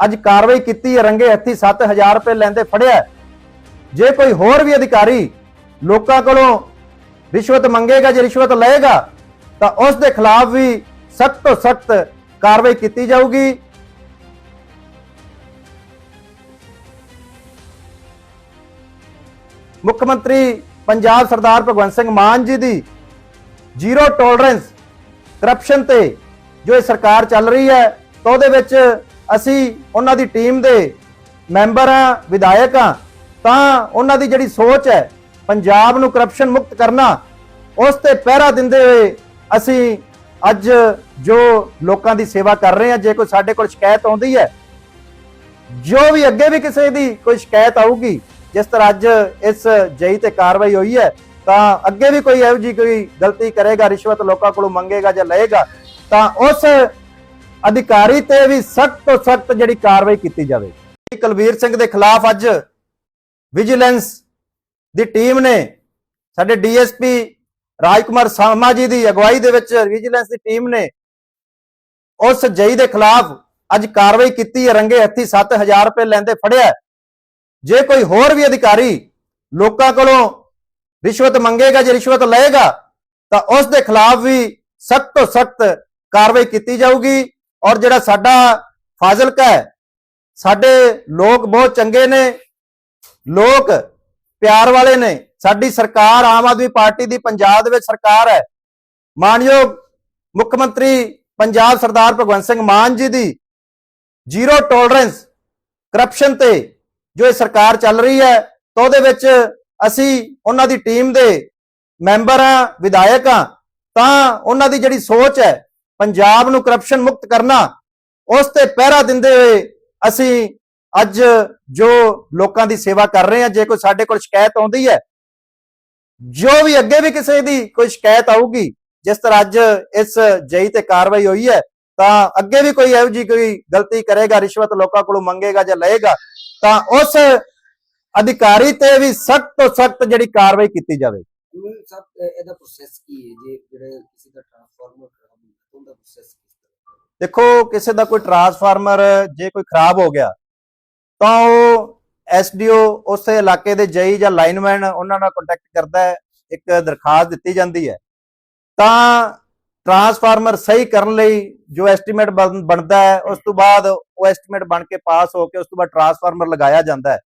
ਅੱਜ ਕਾਰਵਾਈ ਕੀਤੀ ਹੈ, ਰੰਗੇ ਹੱਥੀ 7000 ਰੁਪਏ ਲੈਂਦੇ ਫੜਿਆ ਜੇ ਕੋਈ ਹੋਰ ਵੀ ਅਧਿਕਾਰੀ ਲੋਕਾਂ ਕੋਲੋਂ ਰਿਸ਼ਵਤ ਮੰਗੇਗਾ, ਜੇ ਰਿਸ਼ਵਤ ਲਏਗਾ, ਤਾਂ ਉਸ ਦੇ ਖਿਲਾਫ ਵੀ ਸਖਤ ਤੋਂ ਸਖਤ ਕਾਰਵਾਈ ਕੀਤੀ ਜਾਊਗੀ। ਮੁੱਖ ਮੰਤਰੀ ਪੰਜਾਬ ਸਰਦਾਰ ਭਗਵੰਤ ਸਿੰਘ ਮਾਨ ਜੀ ਦੀ ਜ਼ੀਰੋ ਟੋਲਰੈਂਸ ਕਰਪਸ਼ਨ ਤੇ ਜੋ ਇਹ ਸਰਕਾਰ ਚੱਲ ਰਹੀ ਹੈ, ਤਾਂ ਉਹਦੇ ਵਿੱਚ ਅਸੀਂ ਉਹਨਾਂ ਦੀ ਟੀਮ ਦੇ ਮੈਂਬਰ ਆ ਵਿਧਾਇਕ ਆ ਤਾਂ ਉਹਨਾਂ ਦੀ ਜਿਹੜੀ ਸੋਚ ਹੈ, ਪੰਜਾਬ ਨੂੰ ਕਰਪਸ਼ਨ ਮੁਕਤ ਕਰਨਾ, ਉਸ ਤੇ ਪਹਿਰਾ ਦਿੰਦੇ ਹੋਏ ਅਸੀਂ ਅੱਜ ਜੋ ਲੋਕਾਂ ਦੀ ਸੇਵਾ ਕਰ ਰਹੇ ਹਾਂ, ਜੇ ਕੋਈ ਸਾਡੇ ਕੋਲ ਸ਼ਿਕਾਇਤ ਆਉਂਦੀ ਹੈ, ਜੋ ਵੀ ਅੱਗੇ ਵੀ ਕਿਸੇ ਦੀ ਕੋਈ ਸ਼ਿਕਾਇਤ ਆਊਗੀ, ਜਿਸ ਤਰ੍ਹਾਂ ਅੱਜ ਇਸ ਜਈ ਤੇ ਕਾਰਵਾਈ ਹੋਈ ਹੈ, ਤਾਂ ਅੱਗੇ ਵੀ ਕੋਈ ਇਹੋ ਜੀ ਕੋਈ ਗਲਤੀ ਕਰੇਗਾ, ਰਿਸ਼ਵਤ ਲੋਕਾਂ ਕੋਲੋਂ ਮੰਗੇਗਾ ਜਾਂ ਲਏਗਾ, ਤਾਂ ਉਸ ਅਧਿਕਾਰੀ ਤੇ ਵੀ ਸਖਤ ਤੋਂ ਸਖਤ ਜਿਹੜੀ ਕਾਰਵਾਈ ਕੀਤੀ ਜਾਵੇ। ਕੁਲਵੀਰ ਸਿੰਘ ਦੇ ਖਿਲਾਫ ਅੱਜ ਵਿਜੀਲੈਂਸ ਦੀ ਟੀਮ ਨੇ ਸਾਡੇ ਡੀਐਸਪੀ ਰਾਜਕੁਮਾਰ ਸਾਮਾ ਜੀ ਦੀ ਅਗਵਾਈ ਦੇ ਵਿੱਚ ਵਿਜੀਲੈਂਸ ਦੀ ਟੀਮ ਨੇ ਉਸ ਜਈ ਦੇ ਖਿਲਾਫ ਅੱਜ ਕਾਰਵਾਈ ਕੀਤੀ ਹੈ ਰੰਗੇ ਹੱਥੀ 7000 ਰੁਪਏ ਲੈਂਦੇ ਫੜਿਆ ਜੇ ਕੋਈ ਹੋਰ ਵੀ ਅਧਿਕਾਰੀ ਲੋਕਾਂ ਕੋਲੋਂ ਰਿਸ਼ਵਤ ਮੰਗੇਗਾ, ਜੇ ਰਿਸ਼ਵਤ ਲਏਗਾ, ਤਾਂ ਉਸ ਦੇ ਖਿਲਾਫ ਵੀ ਸਖਤ ਤੋਂ ਸਖਤ ਕਾਰਵਾਈ ਕੀਤੀ ਜਾਊਗੀ। ਔਰ ਜਿਹੜਾ ਸਾਡਾ ਫਾਜ਼ਿਲਕਾ ਹੈ, ਸਾਡੇ ਲੋਕ ਬਹੁਤ ਚੰਗੇ ਨੇ, ਲੋਕ ਪਿਆਰ ਵਾਲੇ ਨੇ, ਸਾਡੀ ਸਰਕਾਰ ਆਮ ਆਦਮੀ ਪਾਰਟੀ ਦੀ ਪੰਜਾਬ ਦੇ ਵਿੱਚ ਸਰਕਾਰ ਹੈ। ਮਾਨਯੋਗ ਮੁੱਖ ਮੰਤਰੀ ਪੰਜਾਬ ਸਰਦਾਰ ਭਗਵੰਤ ਸਿੰਘ ਮਾਨ ਜੀ ਦੀ ਜ਼ੀਰੋ ਟੋਲਰੈਂਸ ਕਰਪਸ਼ਨ ਤੇ ਜੋ ਇਹ ਸਰਕਾਰ ਚੱਲ ਰਹੀ ਹੈ, ਤਾਂ ਉਹਦੇ ਵਿੱਚ ਅਸੀਂ ਉਹਨਾਂ ਦੀ ਟੀਮ ਦੇ ਮੈਂਬਰ ਆ ਵਿਧਾਇਕ ਆ ਤਾਂ ਉਹਨਾਂ ਦੀ ਜਿਹੜੀ ਸੋਚ ਹੈ ਪੰਜਾਬ ਨੂੰ ਕਰਪਸ਼ਨ ਮੁਕਤ ਕਰਨਾ, ਉਸ ਤੇ ਪਹਿਰਾ ਦਿੰਦੇ ਹੋਏ ਅਸੀਂ ਅੱਜ ਜੋ ਲੋਕਾਂ ਦੀ ਸੇਵਾ ਕਰ ਰਹੇ ਹਾਂ, ਜੇ ਕੋਈ ਸਾਡੇ ਕੋਲ ਸ਼ਿਕਾਇਤ ਆਉਂਦੀ ਹੈ, ਜੋ ਵੀ ਅੱਗੇ ਵੀ ਕਿਸੇ ਦੀ ਕੋਈ ਸ਼ਿਕਾਇਤ ਆਊਗੀ, ਜਿਸ ਤਰ੍ਹਾਂ ਅੱਜ ਇਸ ਜਈ ਤੇ ਕਾਰਵਾਈ ਹੋਈ ਹੈ, ਤਾਂ ਅੱਗੇ ਵੀ ਕੋਈ ਇਹੋ ਜੀ ਕੋਈ ਗਲਤੀ ਕਰੇਗਾ, ਰਿਸ਼ਵਤ ਲੋਕਾਂ ਕੋਲੋਂ ਮੰਗੇਗਾ ਜਾਂ ਲਏਗਾ, ਤਾਂ ਉਸ ਅਧਿਕਾਰੀ ਤੇ ਵੀ ਸਖਤ ਤੋਂ ਸਖਤ ਜਿਹੜੀ ਕਾਰਵਾਈ ਕੀਤੀ ਜਾਵੇ। ਸਭ ਇਹਦਾ ਪ੍ਰੋਸੈਸ ਕੀ ਹੈ? ਜੇ ਜਿਹੜੇ ਕਿਸੇ ਦਾ ਟ੍ਰਾਂਸਫਾਰਮਰ ਖਰਾਬ ਹੁੰਦਾ ਪ੍ਰੋਸੈਸ ਕਿਸ ਤਰ੍ਹਾਂ? ਦੇਖੋ, ਕਿਸੇ ਦਾ ਕੋਈ ਟਰਾਂਸਫਾਰਮਰ ਜੇ ਕੋਈ ਖਰਾਬ ਹੋ ਗਿਆ, ਤਾਂ ਉਹ ਐਸਡੀਓ ਉਸ ਇਲਾਕੇ ਦੇ ਜਈ ਜਾਂ ਲਾਈਨਮੈਨ ਉਹਨਾਂ ਨਾਲ ਕੰਟੈਕਟ ਕਰਦਾ ਹੈ, ਇੱਕ ਦਰਖਾਸਤ ਦਿੱਤੀ ਜਾਂਦੀ ਹੈ। ਤਾਂ ਟਰਾਂਸਫਾਰਮਰ ਸਹੀ ਕਰਨ ਲਈ ਜੋ ਐਸਟੀਮੇਟ ਬਣਦਾ ਹੈ, ਉਸ ਤੋਂ ਬਾਅਦ ਉਹ ਐਸਟੀਮੇਟ ਬਣ ਕੇ ਪਾਸ ਹੋ ਕੇ ਉਸ ਤੋਂ ਬਾਅਦ ਟਰਾਂਸਫਾਰਮਰ ਲਗਾਇਆ ਜਾਂਦਾ ਹੈ।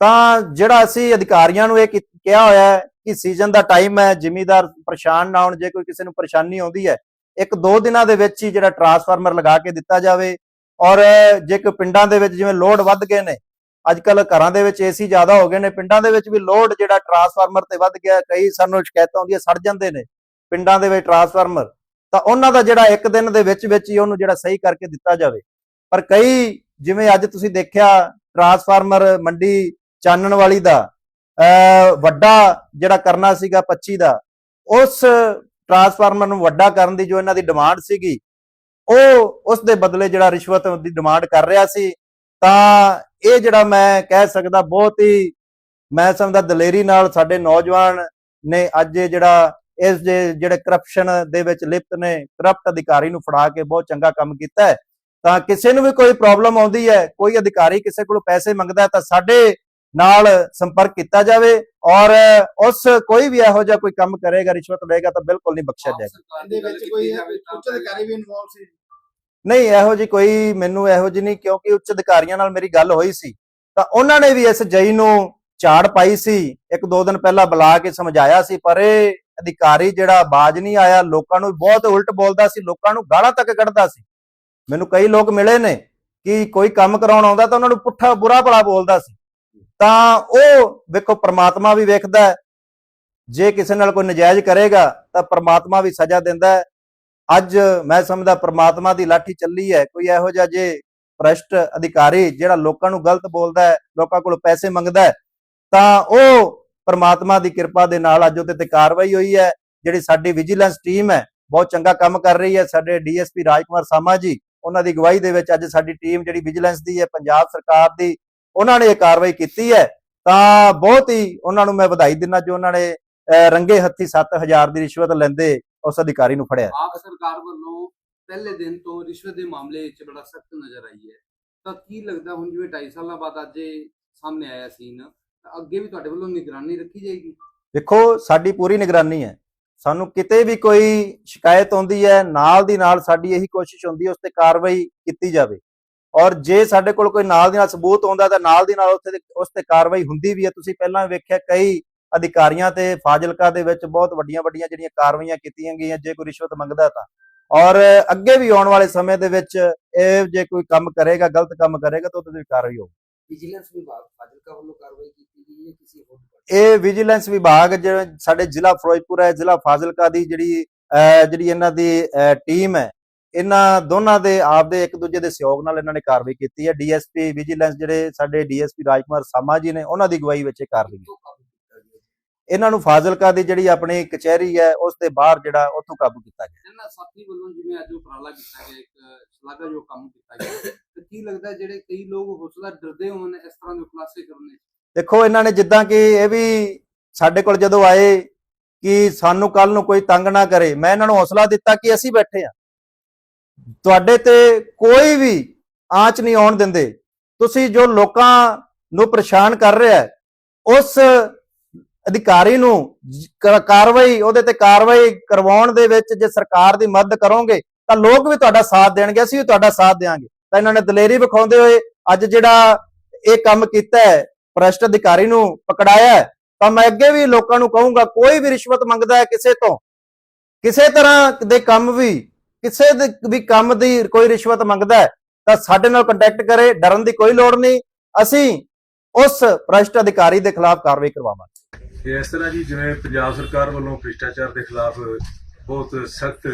ਤਾਂ ਜਿਹੜਾ ਅਸੀਂ ਅਧਿਕਾਰੀਆਂ ਨੂੰ ਇਹ ਕਿਹਾ ਹੋਇਆ ਹੈ ਕਿ ਸੀਜ਼ਨ ਦਾ ਟਾਈਮ ਹੈ, ਜ਼ਿਮੀਦਾਰ ਪਰੇਸ਼ਾਨ ਨਾ ਹੋਣ, ਜੇ ਕੋਈ ਕਿਸੇ ਨੂੰ ਪਰੇਸ਼ਾਨੀ ਆਉਂਦੀ ਹੈ ਇੱਕ ਦੋ ਦਿਨਾਂ ਦੇ ਵਿੱਚ ਹੀ ਜਿਹੜਾ ਟਰਾਂਸਫਾਰਮਰ ਲਗਾ ਕੇ ਦਿੱਤਾ ਜਾਵੇ। ਔਰ ਜੇ ਕੋਈ ਪਿੰਡਾਂ ਦੇ ਵਿੱਚ ਜਿਵੇਂ ਲੋਡ ਵੱਧ ਗਏ ਨੇ ਅੱਜ ਕੱਲ ਘਰਾਂ ਦੇ ਵਿੱਚ ਏਸੀ ਜ਼ਿਆਦਾ ਹੋ ਗਏ ਨੇ, ਪਿੰਡਾਂ ਦੇ ਵਿੱਚ ਵੀ ਲੋਡ ਜਿਹੜਾ ਟਰਾਂਸਫਾਰਮਰ ਤੇ ਵੱਧ ਗਿਆ, ਕਈ ਸਾਨੂੰ ਸ਼ਿਕਾਇਤਾਂ ਆਉਂਦੀਆਂ ਸੜ ਜਾਂਦੇ ਨੇ ਪਿੰਡਾਂ ਦੇ ਵਿੱਚ ਟਰਾਂਸਫਾਰਮਰ ਤਾਂ ਉਹਨਾਂ ਦਾ ਜਿਹੜਾ ਇੱਕ ਦਿਨ ਦੇ ਵਿੱਚ ਵਿੱਚ ਹੀ ਉਹਨੂੰ ਜਿਹੜਾ ਸਹੀ ਕਰਕੇ ਦਿੱਤਾ ਜਾਵੇ। ਪਰ ਕਈ ਜਿਵੇਂ ਅੱਜ ਤੁਸੀਂ ਦੇਖਿਆ ਟਰਾਂਸਫਾਰਮਰ ਮੰਡੀ ਚਾਨਣ ਵਾਲੀ ਦਾ, ਅਹ ਵੱਡਾ ਜਿਹੜਾ ਕਰਨਾ ਸੀਗਾ 25 ਦਾ, ਉਸ ਟਰਾਂਸਫਾਰਮਰ ਨੂੰ ਵੱਡਾ ਕਰਨ ਦੀ ਜੋ ਇਹਨਾਂ ਦੀ ਡਿਮਾਂਡ ਸੀਗੀ, ਉਹ ਉਸ ਦੇ ਬਦਲੇ ਜਿਹੜਾ ਰਿਸ਼ਵਤ ਦੀ ਡਿਮਾਂਡ ਕਰ ਰਿਹਾ ਸੀ, ਤਾਂ ਇਹ ਜਿਹੜਾ ਮੈਂ ਕਹਿ ਸਕਦਾ ਬਹੁਤ ਹੀ ਮੈਂ ਸਮਝਦਾ ਦਲੇਰੀ ਨਾਲ ਸਾਡੇ ਨੌਜਵਾਨ ਨੇ ਅੱਜ ਜਿਹੜਾ ਇਸ ਦੇ ਜਿਹੜੇ ਕਰਪਸ਼ਨ ਦੇ ਵਿੱਚ ਲਿਪਤ ਨੇ ਕਰਪਟ ਅਧਿਕਾਰੀ ਨੂੰ ਫੜਾ ਕੇ ਬਹੁਤ ਚੰਗਾ ਕੰਮ ਕੀਤਾ ਹੈ, ਤਾਂ ਕਿਸੇ ਨੂੰ ਵੀ ਕੋਈ ਪ੍ਰੋਬਲਮ ਆਉਂਦੀ ਹੈ, ਕੋਈ ਅਧਿਕਾਰੀ ਕਿਸੇ ਕੋਲੋਂ ਪੈਸੇ ਮੰਗਦਾ ਤਾਂ ਸਾਡੇ ਨਾਲ ਸੰਪਰਕ ਕੀਤਾ ਜਾਵੇ ਔਰ ਉਸ ਕੋਈ ਵੀ ਇਹੋ ਜਿਹਾ ਕੋਈ ਕੰਮ ਕਰੇਗਾ ਰਿਸ਼ਵਤ ਲਏਗਾ ਤਾਂ ਬਿਲਕੁਲ ਨਹੀਂ ਬਖਸ਼ਿਆ ਜਾਏਗਾ। ਸਰਕਾਰ ਇਹਦੇ ਦੀ ਗੱਲ ਵਿੱਚ ਕੀਤੀ ਕੋਈ ਜਾਵੇ ਤਾਂ ਉੱਚ ਅਧਿਕਾਰੀ ਵੀ ਇਨਵੋਲਵ ਸੀ? ਨਹੀਂ ਇਹੋ ਜੀ ਕੋਈ ਮੈਨੂੰ ਇਹੋ ਜੀ ਨਹੀਂ ਕਿਉਂਕਿ ਉੱਚ ਅਧਿਕਾਰੀਆਂ ਨਾਲ ਮੇਰੀ ਗੱਲ ਹੋਈ ਸੀ। ਤਾਂ ਉਹਨਾਂ ਨੇ ਵੀ ਇਸ ਜਈ ਨੂੰ ਝਾੜ ਪਾਈ ਸੀ ਇੱਕ ਦੋ ਦਿਨ ਪਹਿਲਾਂ ਬੁਲਾ ਕੇ ਸਮਝਾਇਆ ਸੀ ਪਰ ਇਹ ਅਧਿਕਾਰੀ ਜਿਹੜਾ ਬਾਜ ਨਹੀਂ ਆਇਆ ਲੋਕਾਂ ਨੂੰ ਬਹੁਤ ਉਲਟ ਬੋਲਦਾ ਸੀ ਲੋਕਾਂ ਨੂੰ ਗਾਲਾਂ ਤੱਕ ਕੱਢਦਾ ਸੀ। ਮੈਨੂੰ ਕਈ ਲੋਕ ਮਿਲੇ ਨੇ ਕਿ ਕੋਈ ਕੰਮ ਕਰਾਉਣ ਆਉਂਦਾ ਤਾਂ ਉਹਨਾਂ ਨੂੰ ਪੁੱਠਾ ਬੁਰਾ ਭਲਾ ਬੋਲਦਾ ਸੀ। ਤਾਂ ਉਹ ਵੇਖੋ, ਪ੍ਰਮਾਤਮਾ ਵੀ ਵੇਖਦਾ ਹੈ। ਜੇ ਕਿਸੇ ਨਾਲ ਕੋਈ ਨਜਾਇਜ਼ ਕਰੇਗਾ, ਤਾਂ ਪ੍ਰਮਾਤਮਾ ਵੀ ਸਜ਼ਾ ਦਿੰਦਾ ਹੈ। ਅੱਜ ਮੈਂ ਸਮਝਦਾ ਪ੍ਰਮਾਤਮਾ ਦੀ ਲਾਠੀ ਚੱਲੀ ਹੈ। ਕੋਈ ਇਹੋ ਜਿਹਾ ਜੇ ਭ੍ਰਸ਼ਟ ਅਧਿਕਾਰੀ ਜਿਹੜਾ ਲੋਕਾਂ ਨੂੰ ਗਲਤ ਬੋਲਦਾ ਹੈ, ਲੋਕਾਂ ਕੋਲ ਪੈਸੇ ਮੰਗਦਾ ਹੈ, ਤਾਂ ਉਹ ਪ੍ਰਮਾਤਮਾ ਦੀ ਕਿਰਪਾ ਦੇ ਨਾਲ ਅੱਜ ਉਹਦੇ ਤੇ ਕਾਰਵਾਈ ਹੋਈ ਹੈ। ਜਿਹੜੀ ਸਾਡੀ ਵਿਜੀਲੈਂਸ ਟੀਮ ਹੈ, ਬਹੁਤ ਚੰਗਾ ਕੰਮ ਕਰ ਰਹੀ ਹੈ। ਸਾਡੇ ਡੀਐਸਪੀ ਰਾਜਕੁਮਾਰ ਸਾਮਾ ਜੀ, ਉਹਨਾਂ ਦੀ ਅਗਵਾਈ ਦੇ ਵਿੱਚ ਅੱਜ ਸਾਡੀ ਟੀਮ ਜਿਹੜੀ ਵਿਜੀਲੈਂਸ ਦੀ ਹੈ, ਪੰਜਾਬ ਸਰਕਾਰ ਦੀ ਉਹਨਾਂ ਨੇ ਇਹ ਕਾਰਵਾਈ ਕੀਤੀ ਹੈ ਤਾਂ ਬਹੁਤ ਹੀ ਉਹਨਾਂ ਨੂੰ ਮੈਂ ਵਧਾਈ ਦਿੰਦਾ ਜੋ ਉਹਨਾਂ ਨੇ ਰੰਗੇ ਹੱਥੀ 7000 ਦੀ ਰਿਸ਼ਵਤ ਲੈਂਦੇ ਉਸ ਅਧਿਕਾਰੀ ਨੂੰ ਫੜਿਆ। ਆਪ ਸਰਕਾਰ ਵੱਲੋਂ ਪਹਿਲੇ ਦਿਨ ਤੋਂ ਰਿਸ਼ਵਤ ਦੇ ਮਾਮਲੇ ਵਿੱਚ ਬੜਾ ਸਖਤ ਨਜ਼ਰ ਆਈ ਹੈ। ਤਾਂ ਕੀ ਲੱਗਦਾ ਹੁਣ ਜਿਵੇਂ 2.5 ਸਾਲਾਂ ਬਾਅਦ ਅੱਜ ਇਹ ਸਾਹਮਣੇ ਆਇਆ ਸੀਨ ਤਾਂ ਅੱਗੇ ਵੀ ਤੁਹਾਡੇ ਵੱਲੋਂ ਨਿਗਰਾਨੀ ਰੱਖੀ ਜਾਏਗੀ? ਦੇਖੋ ਸਾਡੀ ਪੂਰੀ ਨਿਗਰਾਨੀ ਹੈ। ਸਾਨੂੰ ਕਿਤੇ ਵੀ ਕੋਈ ਸ਼ਿਕਾਇਤ ਆਉਂਦੀ ਹੈ ਨਾਲ ਦੀ ਨਾਲ ਸਾਡੀ ਇਹੀ ਕੋਸ਼ਿਸ਼ ਹੁੰਦੀ ਹੈ ਉਸ ਤੇ ਕਾਰਵਾਈ ਕੀਤੀ ਜਾਵੇ। ਔਰ ਜੇ ਸਾਡੇ ਕੋਲ ਕੋਈ ਨਾਲ ਦੀ ਨਾਲ ਸਬੂਤ ਆਉਂਦਾ ਤਾਂ ਨਾਲ ਦੀ ਨਾਲ ਉੱਥੇ ਉਸ ਤੇ ਕਾਰਵਾਈ ਹੁੰਦੀ ਵੀ ਹੈ। ਤੁਸੀਂ ਪਹਿਲਾਂ ਵੇਖਿਆ ਕਈ ਅਧਿਕਾਰੀਆਂ ਤੇ ਫਾਜ਼ਿਲਕਾ ਦੇ ਵਿੱਚ ਬਹੁਤ ਵੱਡੀਆਂ ਵੱਡੀਆਂ ਜਿਹੜੀਆਂ ਕਾਰਵਾਈਆਂ ਕੀਤੀਆਂ ਗਈਆਂ ਜੇ ਕੋਈ ਰਿਸ਼ਵਤ ਮੰਗਦਾ ਤਾਂ। ਔਰ ਅੱਗੇ ਵੀ ਆਉਣ ਵਾਲੇ ਸਮੇਂ ਦੇ ਵਿੱਚ ਇਹ ਜੇ ਕੋਈ ਕੰਮ ਕਰੇਗਾ ਗਲਤ ਕੰਮ ਕਰੇਗਾ ਤਾਂ ਉਹਦੇ ਤੇ ਕਾਰਵਾਈ ਹੋਊ। ਵਿਜੀਲੈਂਸ ਵਿਭਾਗ ਫਾਜ਼ਿਲਕਾ ਵੱਲੋਂ ਕਾਰਵਾਈ ਕੀਤੀ ਗਈ ਹੈ ਕਿਸੇ ਹੋਰ ਇਹ ਵਿਜੀਲੈਂਸ ਵਿਭਾਗ ਸਾਡੇ ਜ਼ਿਲ੍ਹਾ ਫਿਰੋਜ਼ਪੁਰ ਹੈ ਜ਼ਿਲ੍ਹਾ ਫਾਜ਼ਿਲਕਾ ਦੀ ਜਿਹੜੀ ਜਿਹੜੀ ਇਹਨਾਂ ਦੀ ਟੀਮ ਹੈ ਇਹਨਾਂ ਦੋਨਾਂ ਦੇ ਆਪਦੇ ਇੱਕ ਦੂਜੇ ਦੇ ਸਹਿਯੋਗ ਨਾਲ ਇਹਨਾਂ ਨੇ ਕਾਰਵਾਈ ਕੀਤੀ ਹੈ। ਡੀਐਸਪੀ ਵਿਜੀਲੈਂਸ ਜਿਹੜੇ ਸਾਡੇ ਡੀਐਸਪੀ ਰਾਜਕੁਮਾਰ ਸਾਮਾ ਜੀ ਨੇ ਉਹਨਾਂ ਦੀ ਅਗਵਾਈ ਵਿੱਚ ਇਹ ਕਾਰਵਾਈ ਇਹਨਾਂ ਨੂੰ ਫਾਜ਼ਿਲਕਾ ਦੀ ਜਿਹੜੀ ਆਪਣੀ ਕਚਹਿਰੀ ਹੈ ਉਸ ਦੇ ਬਾਹਰ ਜਿਹੜਾ ਉੱਥੋਂ ਕਾਬੂ ਕੀਤਾ ਗਿਆ। ਇਹਨਾਂ ਸਾਥੀ ਵੱਲੋਂ ਜਿਵੇਂ ਅੱਜ ਉਪਰਾਲਾ ਕੀਤਾ ਗਿਆ ਇੱਕ ਸ਼ਲਾਘਾਯੋਗ ਕੰਮ ਕੀਤਾ ਗਿਆ ਤਾਂ ਕੀ ਲੱਗਦਾ ਜਿਹੜੇ ਕਈ ਲੋਕ ਹੌਸਲਾ ਡਰਦੇ ਹੋਣ ਇਸ ਤਰ੍ਹਾਂ ਦੇ ਖੁਲਾਸੇ ਕਰਨੇ ਦੇਖੋ ਇਹਨਾਂ ਨੇ ਜਿੱਦਾਂ ਕਿ ਇਹ ਵੀ ਸਾਡੇ ਕੋਲ ਜਦੋਂ ਆਏ ਕਿ ਸਾਨੂੰ ਕੱਲ ਨੂੰ ਕੋਈ ਤੰਗ ਨਾ ਕਰੇ ਮੈਂ ਇਹਨਾਂ ਨੂੰ ਹੌਸਲਾ ਦਿੱਤਾ ਕਿ ਅਸੀਂ ਬੈਠੇ ਆ ਤੁਹਾਡੇ ਤੇ ਕੋਈ ਵੀ ਆਂਚ ਨਹੀਂ ਆਉਣ ਦਿੰਦੇ। ਤੁਸੀਂ ਜੋ ਲੋਕਾਂ ਨੂੰ ਪਰੇਸ਼ਾਨ ਕਰ ਰਿਹਾ ਹੈ, ਉਸ ਅਧਿਕਾਰੀ ਨੂੰ ਕਾਰਵਾਈ, ਉਹਦੇ ਤੇ ਕਾਰਵਾਈ ਕਰਵਾਉਣ ਦੇ ਵਿੱਚ ਜੇ ਸਰਕਾਰ ਦੀ ਮਦਦ ਕਰੋਗੇ, ਤਾਂ ਲੋਕ ਵੀ ਤੁਹਾਡਾ ਸਾਥ ਦੇਣਗੇ, ਅਸੀਂ ਵੀ ਤੁਹਾਡਾ ਸਾਥ ਦੇਵਾਂਗੇ ਤਾਂ ਇਹਨਾਂ ਨੇ ਦਲੇਰੀ ਵਿਖਾਉਂਦੇ ਹੋਏ ਅੱਜ ਜਿਹੜਾ ਇਹ ਕੰਮ ਕੀਤਾ ਹੈ, ਭ੍ਰਸ਼ਟ ਅਧਿਕਾਰੀ ਨੂੰ ਪਕੜਾਇਆ ਤਾਂ ਮੈਂ ਅੱਗੇ ਵੀ ਲੋਕਾਂ ਨੂੰ ਕਹੂੰਗਾ, ਕੋਈ ਵੀ ਰਿਸ਼ਵਤ ਮੰਗਦਾ ਹੈ ਕਿਸੇ ਤੋਂ, ਕਿਸੇ ਤਰ੍ਹਾਂ ਦੇ ਕੰਮ ਵੀ ਕਿਸੇ ਦੇ ਵੀ ਕੰਮ ਦੀ ਕੋਈ ਰਿਸ਼ਵਤ ਮੰਗਦਾ ਹੈ, ਤਾਂ ਸਾਡੇ ਨਾਲ ਕੰਟੈਕਟ ਕਰੇ, ਡਰਨ ਦੀ ਕੋਈ ਲੋੜ ਨਹੀਂ। ਅਸੀਂ ਉਸ ਭ੍ਰਿਸ਼ਟ ਅਧਿਕਾਰੀ ਦੇ ਖਿਲਾਫ ਕਾਰਵਾਈ ਕਰਵਾਵਾਂਗੇ। ਇਸ ਤਰ੍ਹਾਂ ਜੀ ਜਿਵੇਂ ਪੰਜਾਬ ਸਰਕਾਰ ਵੱਲੋਂ ਭ੍ਰਿਸ਼ਟਾਚਾਰ ਦੇ ਖਿਲਾਫ ਬਹੁਤ ਸਖਤ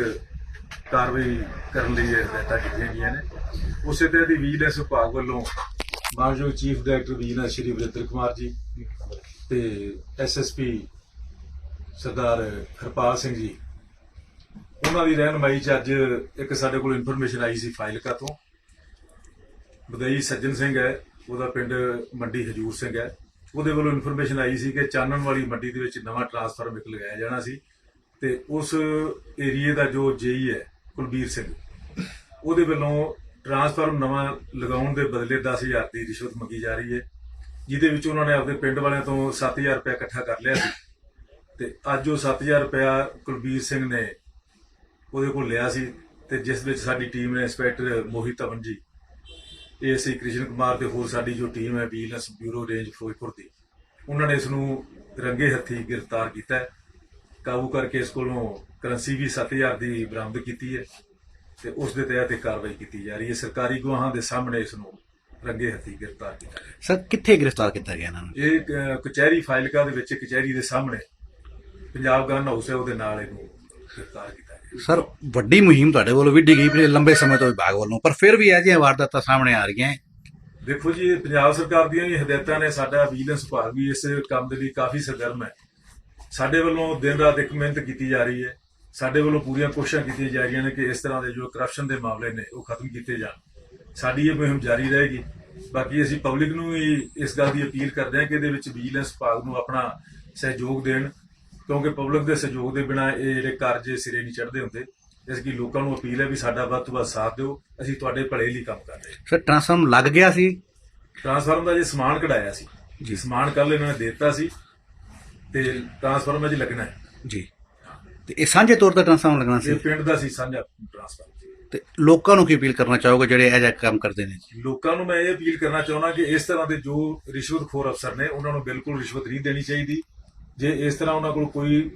ਕਾਰਵਾਈ ਕਰਨ ਲਈ ਹਦਾਇਤਾਂ ਕੀਤੀਆਂ ਗਈਆਂ ਨੇ। ਉਸੇ ਤਰ੍ਹਾਂ ਦੀ ਵਿਜੀਲੈਂਸ ਵਿਭਾਗ ਵੱਲੋਂ ਮਾਨਯੋਗ chief director vigilance Shri Varinder Kumar ji ਤੇ ਐਸਐਸਪੀ ਸਰਦਾਰ ਹਰਪਾਲ ਸਿੰਘ ਜੀ ਉਹਨਾਂ ਦੀ ਰਹਿਨਮਾਈ 'ਚ ਅੱਜ ਇੱਕ ਸਾਡੇ ਕੋਲ ਇਨਫੋਰਮੇਸ਼ਨ ਆਈ ਸੀ ਫਾਈਲਕਾ ਤੋਂ। ਬਦਈ ਸੱਜਣ ਸਿੰਘ ਹੈ, ਉਹਦਾ ਪਿੰਡ ਮੰਡੀ ਹਜੂਰ ਸਿੰਘ ਹੈ। ਉਹਦੇ ਵੱਲੋਂ ਇਨਫੋਰਮੇਸ਼ਨ ਆਈ ਸੀ ਕਿ ਚਾਨਣ ਵਾਲੀ ਮੰਡੀ ਦੇ ਵਿੱਚ ਨਵਾਂ ਟਰਾਂਸਫਾਰਮ ਇੱਕ ਲਗਾਇਆ ਜਾਣਾ ਸੀ ਤੇ ਉਸ ਏਰੀਏ ਦਾ ਜੋ ਜੇਈ ਹੈ, ਕੁਲਬੀਰ ਸਿੰਘ, ਉਹਦੇ ਵੱਲੋਂ ਟਰਾਂਸਫਾਰਮ ਨਵਾਂ ਲਗਾਉਣ ਦੇ ਬਦਲੇ 10000 ਦੀ ਰਿਸ਼ਵਤ ਮੰਗੀ ਜਾ ਰਹੀ ਹੈ, ਜਿਹਦੇ ਵਿੱਚ ਉਹਨਾਂ ਨੇ ਆਪਣੇ ਪਿੰਡ ਵਾਲਿਆਂ ਤੋਂ 7000 ਰੁਪਏ ਇਕੱਠਾ ਕਰ ਲਿਆ ਸੀ। ਤੇ ਅੱਜ ਉਹ 7000 ਰੁਪਇਆ ਕੁਲਬੀਰ ਸਿੰਘ ਨੇ ਉਹਦੇ ਕੋਲ ਲਿਆ ਸੀ ਤੇ ਜਿਸ ਵਿੱਚ ਸਾਡੀ ਟੀਮ ਨੇ ਇੰਸਪੈਕਟਰ ਮੋਹਿਤ ਧਵਨ ਜੀ ਏਸੀ ਕ੍ਰਿਸ਼ਨ ਕੁਮਾਰ ਤੇ ਹੋਰ ਸਾਡੀ ਜੋ ਟੀਮ ਹੈ ਵਿਜੀਲੈਂਸ ਬਿਊਰੋ ਰੇਂਜ ਫਿਰੋਜ਼ਪੁਰ ਦੀ। ਉਹਨਾਂ ਨੇ ਇਸ ਨੂੰ ਰੰਗੇ ਹੱਥੀ ਗ੍ਰਿਫਤਾਰ ਕੀਤਾ ਕਾਬੂ ਕਰਕੇ ਇਸ ਕੋਲੋਂ ਕਰੰਸੀ ਵੀ 7000 ਦੀ ਬਰਾਮਦ ਕੀਤੀ ਹੈ ਤੇ ਉਸ ਦੇ ਤਹਿਤ ਇਹ ਕਾਰਵਾਈ ਕੀਤੀ ਜਾ ਰਹੀ ਹੈ। ਸਰਕਾਰੀ ਗਵਾਹਾਂ ਦੇ ਸਾਹਮਣੇ ਇਸ ਨੂੰ ਰੰਗੇ ਹੱਥੀ ਗ੍ਰਿਫਤਾਰ ਕੀਤਾ ਸਰ ਕਿੱਥੇ ਗ੍ਰਿਫਤਾਰ ਕੀਤਾ ਗਿਆ ਇਹਨਾਂ ਨੂੰ? ਇਹ ਕਚਹਿਰੀ ਫਾਈਲਕਾ ਦੇ ਵਿੱਚ ਕਚਹਿਰੀ ਦੇ ਸਾਹਮਣੇ। ਪੰਜਾਬ ਗਨ ਹਾਊਸ ਹੈ ਉਹਦੇ ਨਾਲ ਇਹਨੂੰ ਗ੍ਰਿਫਤਾਰ ਕੀਤਾ ਸਰ, ਵੱਡੀ ਮੁਹਿੰਮ ਤੁਹਾਡੇ ਵੱਲੋਂ ਵਿੱਢੀ ਗਈ ਪਿਛਲੇ ਲੰਬੇ ਸਮੇਂ ਤੋਂ ਵਿਭਾਗ ਵੱਲੋਂ, ਪਰ ਫਿਰ ਵੀ ਅਜਿਹੀਆਂ ਵਾਰਦਾਤਾਂ ਸਾਹਮਣੇ ਆ ਰਹੀਆਂ ਦੇਖੋ ਜੀ ਪੰਜਾਬ ਸਰਕਾਰ ਦੀਆਂ ਹੀ ਹਦਾਇਤਾਂ ਨੇ, ਸਾਡਾ ਵਿਜੀਲੈਂਸ ਵਿਭਾਗ ਵੀ ਇਸ ਕੰਮ ਦੇ ਲਈ ਕਾਫੀ ਸਰਗਰਮ ਹੈ। ਸਾਡੇ ਵੱਲੋਂ ਦਿਨ ਰਾਤ ਇੱਕ ਮਿਹਨਤ ਕੀਤੀ ਜਾ ਰਹੀ ਹੈ। ਸਾਡੇ ਵੱਲੋਂ ਪੂਰੀਆਂ ਕੋਸ਼ਿਸ਼ਾਂ ਕੀਤੀਆਂ ਜਾ ਰਹੀਆਂ ਨੇ ਕਿ ਇਸ ਤਰ੍ਹਾਂ ਦੇ ਜੋ ਕਰਪਸ਼ਨ ਦੇ ਮਾਮਲੇ ਨੇ, ਉਹ ਖਤਮ ਕੀਤੇ ਜਾਣ। ਸਾਡੀ ਇਹ ਮੁਹਿੰਮ ਜਾਰੀ ਰਹੇਗੀ। ਬਾਕੀ ਅਸੀਂ ਪਬਲਿਕ ਨੂੰ ਵੀ ਇਸ ਗੱਲ ਦੀ ਅਪੀਲ ਕਰਦੇ ਹਾਂ ਕਿ ਇਹਦੇ ਵਿੱਚ ਵਿਜੀਲੈਂਸ ਵਿਭਾਗ ਨੂੰ ਆਪਣਾ ਸਹਿਯੋਗ ਦੇਣ ਕਿਉਂਕਿ ਪਬਲਿਕ ਦੇ ਸਹਿਯੋਗ ਦੇ ਬਿਨਾ ਇਹ ਜਿਹੜੇ ਕਾਰਜ ਸਿਰੇ ਨਹੀਂ ਚੜ੍ਹਦੇ ਹੁੰਦੇ। ਇਸ ਲਈ ਲੋਕਾਂ ਨੂੰ ਅਪੀਲ ਹੈ ਵੀ ਸਾਡਾ ਵੱਧ ਤੋਂ ਵੱਧ ਸਾਥ ਦਿਓ। ਅਸੀਂ ਤੁਹਾਡੇ ਭਲੇ ਲਈ ਕੰਮ ਕਰ ਰਹੇ ਹਾਂ। ਸਰ ਟ੍ਰਾਂਸਫਾਰਮ ਲੱਗ ਗਿਆ ਸੀ? ਟ੍ਰਾਂਸਫਾਰਮਰ ਦਾ ਜੇ ਸਮਾਨ ਕਢਾਇਆ ਸੀ ਜੀ। ਸਮਾਨ ਕੱਲ ਇਹਨਾਂ ਨੇ ਦਿੱਤਾ ਸੀ ਤੇ ਟ੍ਰਾਂਸਫਾਰਮਰ ਅਜੇ ਲੱਗਣਾ ਹੈ। ਜੀ। ਤੇ ਇਹ ਸਾਂਝੇ ਤੌਰ ਤੇ ਟ੍ਰਾਂਸਫਾਰਮ ਲੱਗਣਾ ਇਹ ਸੀ ਪਿੰਡ ਦਾ ਸੀ ਸਾਂਝਾ ਟ੍ਰਾਂਸਫਾਰਮਰ ਤੇ ਲੋਕਾਂ ਨੂੰ ਕੀ ਅਪੀਲ ਕਰਨਾ ਚਾਹੋਗੇ ਜਿਹੜੇ ਇਹ ਜਿਹਾ ਕੰਮ ਕਰਦੇ ਨੇ? ਲੋਕਾਂ ਨੂੰ ਮੈਂ ਇਹ ਅਪੀਲ ਕਰਨਾ ਚਾਹੁੰਦਾ ਕਿ ਇਸ ਤਰ੍ਹਾਂ ਦੇ ਜੋ ਰਿਸ਼ਵਤਖੋਰ ਅਫਸਰ ਨੇ ਉਹਨਾਂ ਨੂੰ ਬਿਲਕੁਲ ਰਿਸ਼ਵਤ ਨਹੀਂ ਦੇਣੀ ਚਾਹੀਦੀ। ਜੇ ਇਸ ਤਰ੍ਹਾਂ ਉਹਨਾਂ ਕੋਲ ਕੋਈ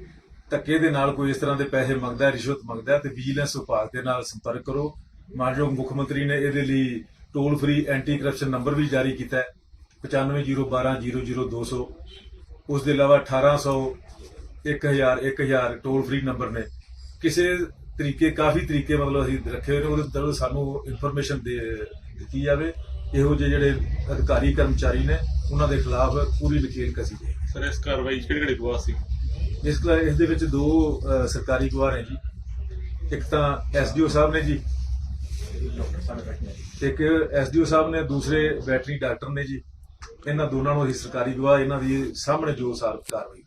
ਧੱਕੇ ਦੇ ਨਾਲ ਕੋਈ ਇਸ ਤਰ੍ਹਾਂ ਦੇ ਪੈਸੇ ਮੰਗਦਾ ਹੈ ਰਿਸ਼ਵਤ ਮੰਗਦਾ ਹੈ ਤੇ ਵਿਜੀਲੈਂਸ ਵਿਭਾਗ ਦੇ ਨਾਲ ਸੰਪਰਕ ਕਰੋ। ਮਾਨਯੋਗ ਮੁੱਖ ਮੰਤਰੀ ਨੇ ਇਹਦੇ ਲਈ toll free anti corruption number ਵੀ ਜਾਰੀ ਕੀਤਾ ਹੈ 9501200200 ਉਸ ਦੇ ਇਲਾਵਾ 1800 1000 1000 ਟੋਲ ਫ੍ਰੀ ਨੰਬਰ ਨੇ। ਕਿਸੇ ਤਰੀਕੇ, ਕਾਫੀ ਤਰੀਕੇ ਮਤਲਬ ਅਸੀਂ ਰੱਖੇ ਹੋਏ ਨੇ, ਉਹਦੇ ਤਰ੍ਹਾਂ ਸਾਨੂੰ ਇਨਫੋਰਮੇਸ਼ਨ ਦੇ ਦਿੱਤੀ ਜਾਵੇ। ਇਹੋ ਜਿਹੇ ਜਿਹੜੇ ਅਧਿਕਾਰੀ, ਕਰਮਚਾਰੀ ਨੇ ਉਹਨਾਂ ਦੇ ਖਿਲਾਫ ਪੂਰੀ ਨਕੇਲ ਕਸੀ ਜਾਏ ਸਰ ਇਸ ਕਾਰਵਾਈ 'ਚ ਕਿਹੜੇ ਕਿਹੜੇ ਗਵਾਹ ਸੀ? ਇਸ ਕਲਾ ਇਸ ਦੇ ਵਿੱਚ ਦੋ ਸਰਕਾਰੀ ਗਵਾਹ ਨੇ ਜੀ। ਇੱਕ ਤਾਂ ਐਸਡੀਓ ਸਾਹਿਬ ਨੇ ਜੀ। ਇੱਕ ਐਸਡੀਓ ਸਾਹਿਬ ਨੇ ਦੂਸਰੇ ਵੈਟਰੀ ਡਾਕਟਰ ਨੇ ਜੀ। ਇਹਨਾਂ ਦੋਨਾਂ ਨੂੰ ਅਸੀਂ ਸਰਕਾਰੀ ਗਵਾਹ ਇਹਨਾਂ ਦੀ ਸਾਹਮਣੇ ਜੋ ਸਾਰ ਕਾਰਵਾਈ